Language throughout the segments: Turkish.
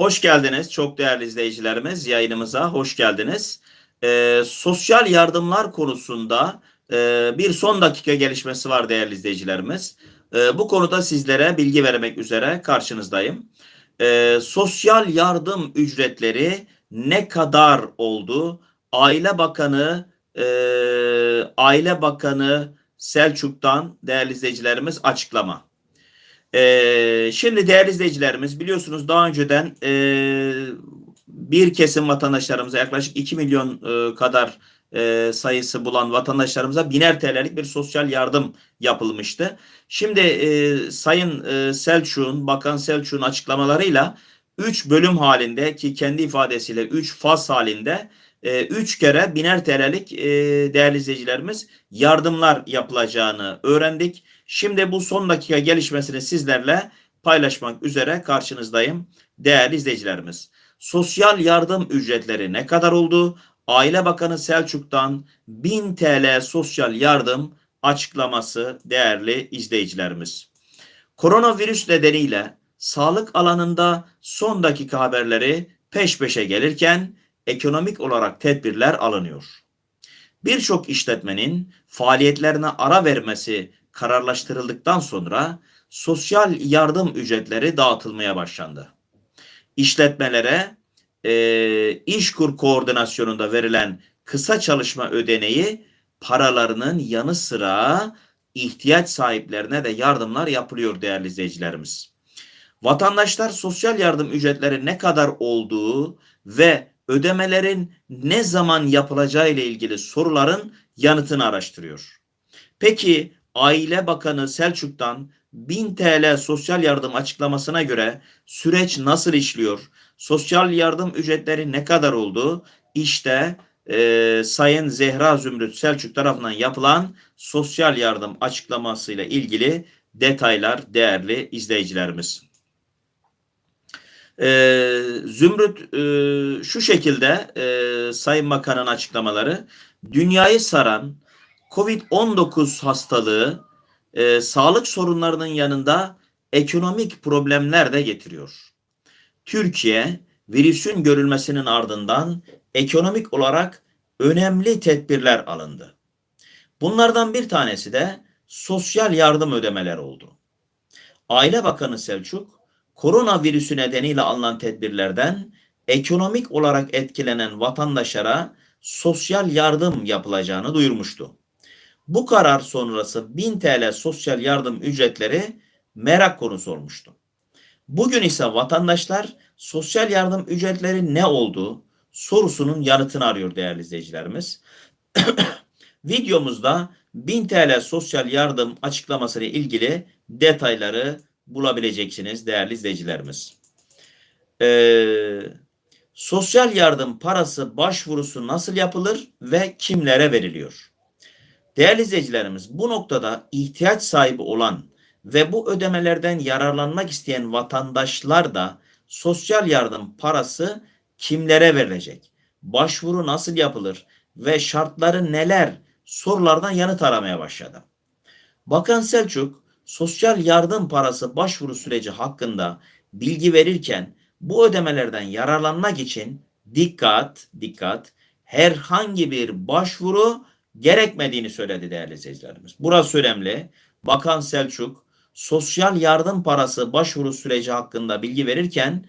Hoş geldiniz çok değerli izleyicilerimiz yayınımıza hoş geldiniz. Ee, sosyal yardımlar konusunda e, bir son dakika gelişmesi var değerli izleyicilerimiz. Ee, bu konuda sizlere bilgi vermek üzere karşınızdayım. Ee, sosyal yardım ücretleri ne kadar oldu? Aile Bakanı e, Aile Bakanı Selçuk'tan değerli izleyicilerimiz açıklama. Ee, şimdi değerli izleyicilerimiz biliyorsunuz daha önceden e, bir kesim vatandaşlarımıza yaklaşık 2 milyon e, kadar e, sayısı bulan vatandaşlarımıza biner TL'lik bir sosyal yardım yapılmıştı. Şimdi e, Sayın e, Selçuk'un, Bakan Selçuk'un açıklamalarıyla 3 bölüm halinde ki kendi ifadesiyle 3 faz halinde 3 kere biner TL'lik e, değerli izleyicilerimiz yardımlar yapılacağını öğrendik. Şimdi bu son dakika gelişmesini sizlerle paylaşmak üzere karşınızdayım değerli izleyicilerimiz. Sosyal yardım ücretleri ne kadar oldu? Aile Bakanı Selçuk'tan 1000 TL sosyal yardım açıklaması değerli izleyicilerimiz. Koronavirüs nedeniyle sağlık alanında son dakika haberleri peş peşe gelirken ekonomik olarak tedbirler alınıyor. Birçok işletmenin faaliyetlerine ara vermesi kararlaştırıldıktan sonra sosyal yardım ücretleri dağıtılmaya başlandı. İşletmelere e, işkur koordinasyonunda verilen kısa çalışma ödeneği paralarının yanı sıra ihtiyaç sahiplerine de yardımlar yapılıyor değerli izleyicilerimiz. Vatandaşlar sosyal yardım ücretleri ne kadar olduğu ve ödemelerin ne zaman yapılacağı ile ilgili soruların yanıtını araştırıyor. Peki Aile Bakanı Selçuk'tan 1000 TL sosyal yardım açıklamasına göre süreç nasıl işliyor? Sosyal yardım ücretleri ne kadar oldu? İşte e, Sayın Zehra Zümrüt Selçuk tarafından yapılan sosyal yardım açıklamasıyla ilgili detaylar değerli izleyicilerimiz. Ee, Zümrüt e, şu şekilde e, Sayın Bakan'ın açıklamaları dünyayı saran COVID-19 hastalığı e, sağlık sorunlarının yanında ekonomik problemler de getiriyor. Türkiye virüsün görülmesinin ardından ekonomik olarak önemli tedbirler alındı. Bunlardan bir tanesi de sosyal yardım ödemeler oldu. Aile Bakanı Selçuk koronavirüsü nedeniyle alınan tedbirlerden ekonomik olarak etkilenen vatandaşlara sosyal yardım yapılacağını duyurmuştu. Bu karar sonrası 1000 TL sosyal yardım ücretleri merak konusu olmuştu. Bugün ise vatandaşlar sosyal yardım ücretleri ne oldu sorusunun yanıtını arıyor değerli izleyicilerimiz. Videomuzda 1000 TL sosyal yardım açıklaması ile ilgili detayları bulabileceksiniz değerli izleyicilerimiz. Ee, sosyal yardım parası başvurusu nasıl yapılır ve kimlere veriliyor? Değerli izleyicilerimiz bu noktada ihtiyaç sahibi olan ve bu ödemelerden yararlanmak isteyen vatandaşlar da sosyal yardım parası kimlere verilecek? Başvuru nasıl yapılır ve şartları neler? Sorulardan yanıt aramaya başladı. Bakan Selçuk sosyal yardım parası başvuru süreci hakkında bilgi verirken bu ödemelerden yararlanmak için dikkat dikkat herhangi bir başvuru gerekmediğini söyledi değerli izleyicilerimiz. Burası önemli. Bakan Selçuk sosyal yardım parası başvuru süreci hakkında bilgi verirken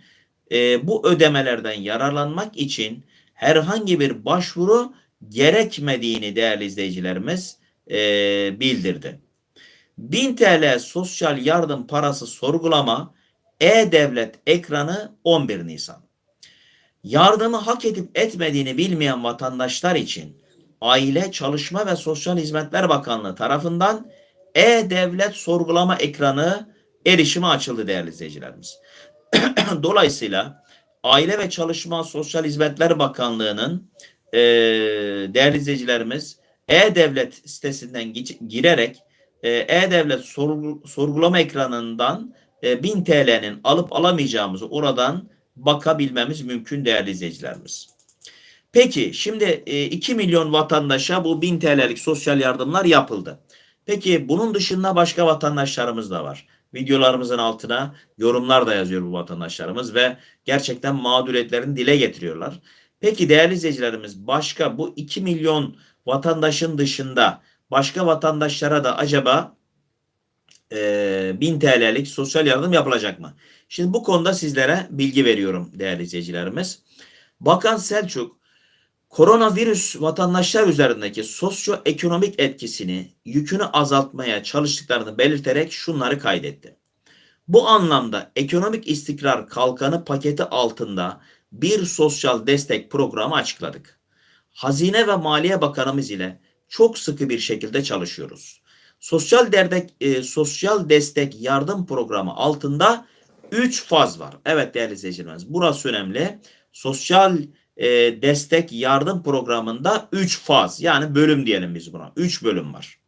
e, bu ödemelerden yararlanmak için herhangi bir başvuru gerekmediğini değerli izleyicilerimiz e, bildirdi. 1000 TL sosyal yardım parası sorgulama e-devlet ekranı 11 Nisan. Yardımı hak edip etmediğini bilmeyen vatandaşlar için Aile, Çalışma ve Sosyal Hizmetler Bakanlığı tarafından e-devlet sorgulama ekranı erişime açıldı değerli izleyicilerimiz. Dolayısıyla Aile ve Çalışma Sosyal Hizmetler Bakanlığı'nın e, değerli izleyicilerimiz e-devlet sitesinden girerek e-devlet sorgu, sorgulama ekranından e, 1000 TL'nin alıp alamayacağımızı oradan bakabilmemiz mümkün değerli izleyicilerimiz. Peki şimdi 2 e, milyon vatandaşa bu 1000 TL'lik sosyal yardımlar yapıldı. Peki bunun dışında başka vatandaşlarımız da var. Videolarımızın altına yorumlar da yazıyor bu vatandaşlarımız ve gerçekten mağduriyetlerini dile getiriyorlar. Peki değerli izleyicilerimiz başka bu 2 milyon vatandaşın dışında başka vatandaşlara da acaba e, 1000 TL'lik sosyal yardım yapılacak mı? Şimdi bu konuda sizlere bilgi veriyorum değerli izleyicilerimiz. Bakan Selçuk koronavirüs vatandaşlar üzerindeki sosyoekonomik etkisini, yükünü azaltmaya çalıştıklarını belirterek şunları kaydetti. Bu anlamda ekonomik istikrar kalkanı paketi altında bir sosyal destek programı açıkladık. Hazine ve Maliye Bakanımız ile çok sıkı bir şekilde çalışıyoruz. Sosyal derdek, e, sosyal destek yardım programı altında 3 faz var. Evet değerli izleyicilerimiz burası önemli. Sosyal e, destek yardım programında 3 faz yani bölüm diyelim biz buna. 3 bölüm var.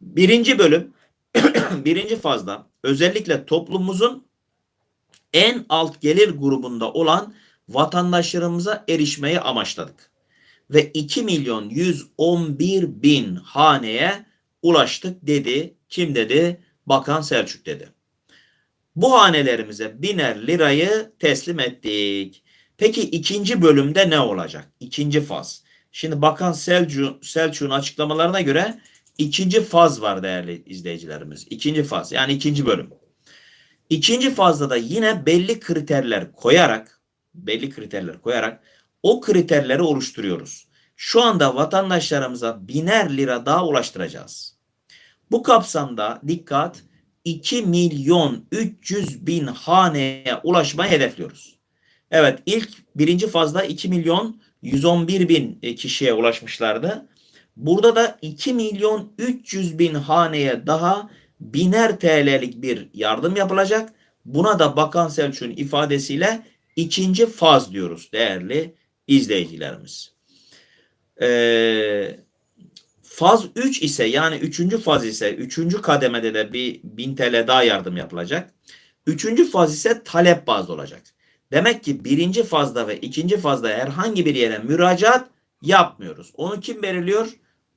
Birinci bölüm birinci fazda özellikle toplumumuzun en alt gelir grubunda olan vatandaşlarımıza erişmeyi amaçladık. Ve 2 milyon 111 bin haneye ulaştık dedi. Kim dedi? Bakan Selçuk dedi. Bu hanelerimize biner lirayı teslim ettik. Peki ikinci bölümde ne olacak? İkinci faz. Şimdi Bakan Selçuk, Selçuk'un açıklamalarına göre ikinci faz var değerli izleyicilerimiz. İkinci faz yani ikinci bölüm. İkinci fazda da yine belli kriterler koyarak belli kriterler koyarak o kriterleri oluşturuyoruz. Şu anda vatandaşlarımıza biner lira daha ulaştıracağız. Bu kapsamda dikkat 2 milyon 300 bin haneye ulaşmayı hedefliyoruz. Evet ilk birinci fazda 2 milyon 111 bin e, kişiye ulaşmışlardı. Burada da 2 milyon 300 bin haneye daha biner TL'lik bir yardım yapılacak. Buna da Bakan Selçuk'un ifadesiyle ikinci faz diyoruz değerli izleyicilerimiz. Ee, faz 3 ise yani üçüncü faz ise üçüncü kademede de bir 1000 TL daha yardım yapılacak. Üçüncü faz ise talep bazlı olacak. Demek ki birinci fazda ve ikinci fazda herhangi bir yere müracaat yapmıyoruz. Onu kim belirliyor?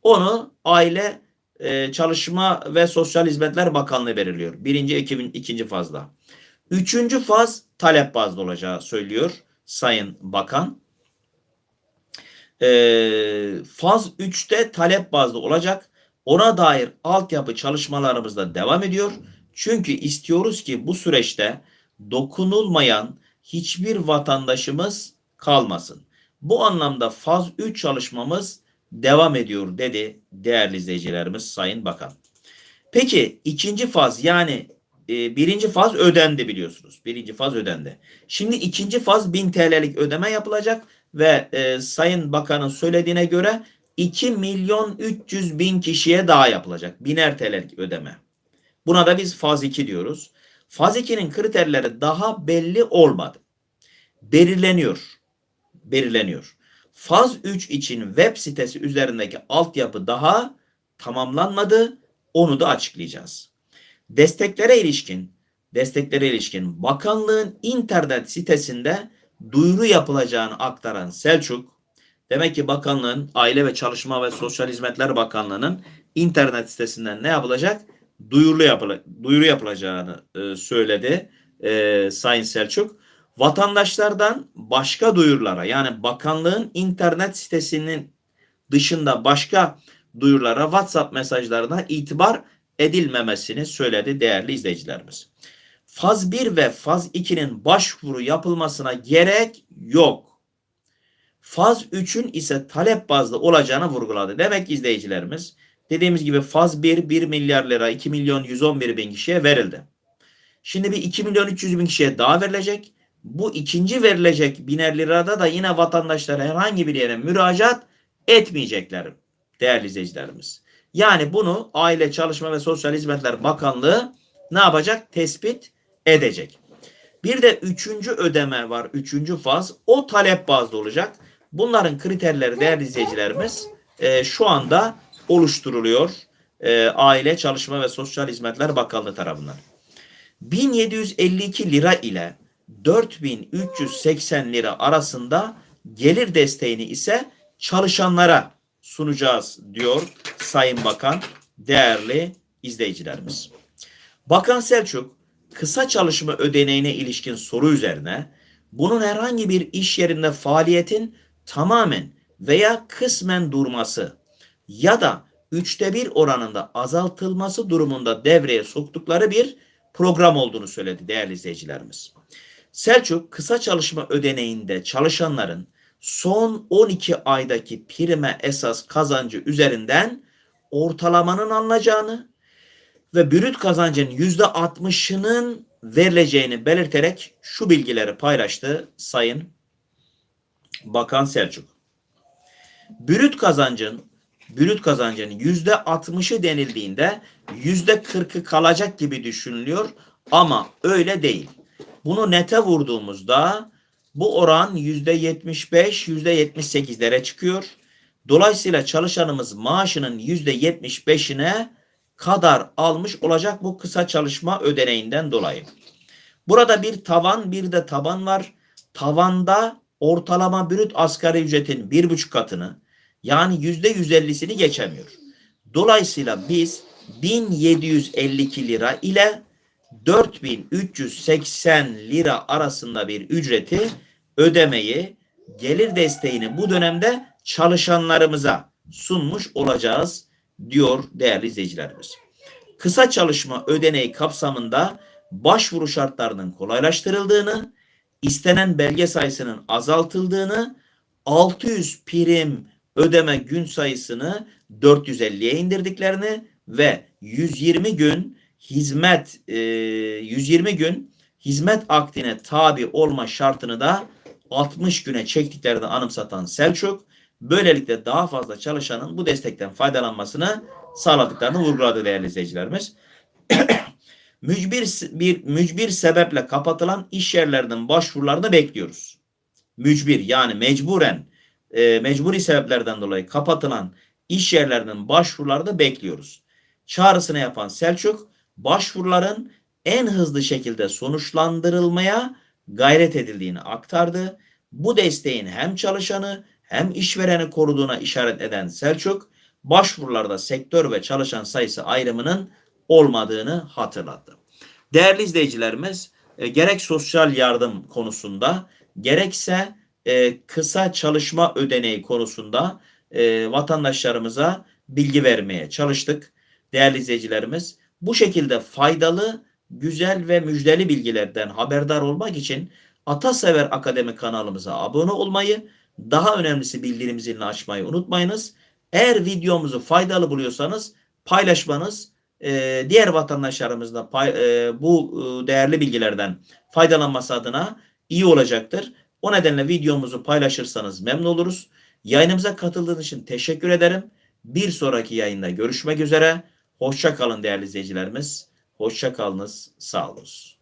Onu Aile e, Çalışma ve Sosyal Hizmetler Bakanlığı belirliyor. Birinci, iki, ikinci fazda. Üçüncü faz talep bazlı olacağı söylüyor Sayın Bakan. E, faz 3'te talep bazlı olacak. Ona dair altyapı çalışmalarımız da devam ediyor. Çünkü istiyoruz ki bu süreçte dokunulmayan hiçbir vatandaşımız kalmasın. Bu anlamda faz 3 çalışmamız devam ediyor dedi değerli izleyicilerimiz Sayın Bakan. Peki ikinci faz yani e, birinci faz ödendi biliyorsunuz. Birinci faz ödendi. Şimdi ikinci faz 1000 TL'lik ödeme yapılacak ve e, Sayın Bakan'ın söylediğine göre 2 milyon 300 bin kişiye daha yapılacak. Biner TL'lik ödeme. Buna da biz faz 2 diyoruz. Faz 2'nin kriterleri daha belli olmadı. Belirleniyor. Belirleniyor. Faz 3 için web sitesi üzerindeki altyapı daha tamamlanmadı. Onu da açıklayacağız. Desteklere ilişkin desteklere ilişkin bakanlığın internet sitesinde duyuru yapılacağını aktaran Selçuk demek ki bakanlığın Aile ve Çalışma ve Sosyal Hizmetler Bakanlığı'nın internet sitesinden ne yapılacak? Duyuru, yapıla, duyuru yapılacağını e, söyledi e, Sayın Selçuk. Vatandaşlardan başka duyurulara yani bakanlığın internet sitesinin dışında başka duyurulara WhatsApp mesajlarına itibar edilmemesini söyledi değerli izleyicilerimiz. Faz 1 ve faz 2'nin başvuru yapılmasına gerek yok. Faz 3'ün ise talep bazlı olacağını vurguladı. Demek ki izleyicilerimiz dediğimiz gibi faz 1 1 milyar lira 2 milyon 111 bin kişiye verildi. Şimdi bir 2 milyon 300 bin kişiye daha verilecek. Bu ikinci verilecek biner lirada da yine vatandaşlar herhangi bir yere müracaat etmeyecekler değerli izleyicilerimiz. Yani bunu Aile Çalışma ve Sosyal Hizmetler Bakanlığı ne yapacak? Tespit edecek. Bir de üçüncü ödeme var. Üçüncü faz. O talep bazlı olacak. Bunların kriterleri değerli izleyicilerimiz e, şu anda oluşturuluyor. E, Aile Çalışma ve Sosyal Hizmetler Bakanlığı tarafından. 1752 lira ile 4380 lira arasında gelir desteğini ise çalışanlara sunacağız diyor Sayın Bakan değerli izleyicilerimiz. Bakan Selçuk kısa çalışma ödeneğine ilişkin soru üzerine bunun herhangi bir iş yerinde faaliyetin tamamen veya kısmen durması ya da üçte bir oranında azaltılması durumunda devreye soktukları bir program olduğunu söyledi değerli izleyicilerimiz. Selçuk kısa çalışma ödeneğinde çalışanların son 12 aydaki prime esas kazancı üzerinden ortalamanın alınacağını ve brüt kazancın %60'ının verileceğini belirterek şu bilgileri paylaştı Sayın Bakan Selçuk. Brüt kazancın brüt kazancın yüzde 60'ı denildiğinde yüzde 40'ı kalacak gibi düşünülüyor ama öyle değil. Bunu nete vurduğumuzda bu oran yüzde 75 yüzde 78'lere çıkıyor. Dolayısıyla çalışanımız maaşının yüzde 75'ine kadar almış olacak bu kısa çalışma ödeneğinden dolayı. Burada bir tavan bir de taban var. Tavanda ortalama brüt asgari ücretin bir buçuk katını yani yüzde 150'sini geçemiyor. Dolayısıyla biz 1752 lira ile 4380 lira arasında bir ücreti ödemeyi gelir desteğini bu dönemde çalışanlarımıza sunmuş olacağız diyor değerli izleyicilerimiz. Kısa çalışma ödeneği kapsamında başvuru şartlarının kolaylaştırıldığını, istenen belge sayısının azaltıldığını, 600 prim ödeme gün sayısını 450'ye indirdiklerini ve 120 gün hizmet e, 120 gün hizmet akdine tabi olma şartını da 60 güne çektiklerini anımsatan Selçuk, böylelikle daha fazla çalışanın bu destekten faydalanmasını sağladıklarını vurguladı değerli izleyicilerimiz. mücbir bir mücbir sebeple kapatılan iş yerlerinin başvurularını bekliyoruz. Mücbir yani mecburen e, mecburi sebeplerden dolayı kapatılan iş yerlerinin başvurularını bekliyoruz. Çağrısını yapan Selçuk başvuruların en hızlı şekilde sonuçlandırılmaya gayret edildiğini aktardı. Bu desteğin hem çalışanı hem işvereni koruduğuna işaret eden Selçuk, başvurularda sektör ve çalışan sayısı ayrımının olmadığını hatırlattı. Değerli izleyicilerimiz, e, gerek sosyal yardım konusunda gerekse e, kısa çalışma ödeneği konusunda e, vatandaşlarımıza bilgi vermeye çalıştık. Değerli izleyicilerimiz, bu şekilde faydalı, güzel ve müjdeli bilgilerden haberdar olmak için Atasever Akademi kanalımıza abone olmayı, daha önemlisi bildirim zilini açmayı unutmayınız. Eğer videomuzu faydalı buluyorsanız paylaşmanız e, diğer vatandaşlarımızla pay, e, bu e, değerli bilgilerden faydalanması adına iyi olacaktır. O nedenle videomuzu paylaşırsanız memnun oluruz. Yayınımıza katıldığınız için teşekkür ederim. Bir sonraki yayında görüşmek üzere. Hoşça kalın değerli izleyicilerimiz. Hoşça kalınız. Sağ olun.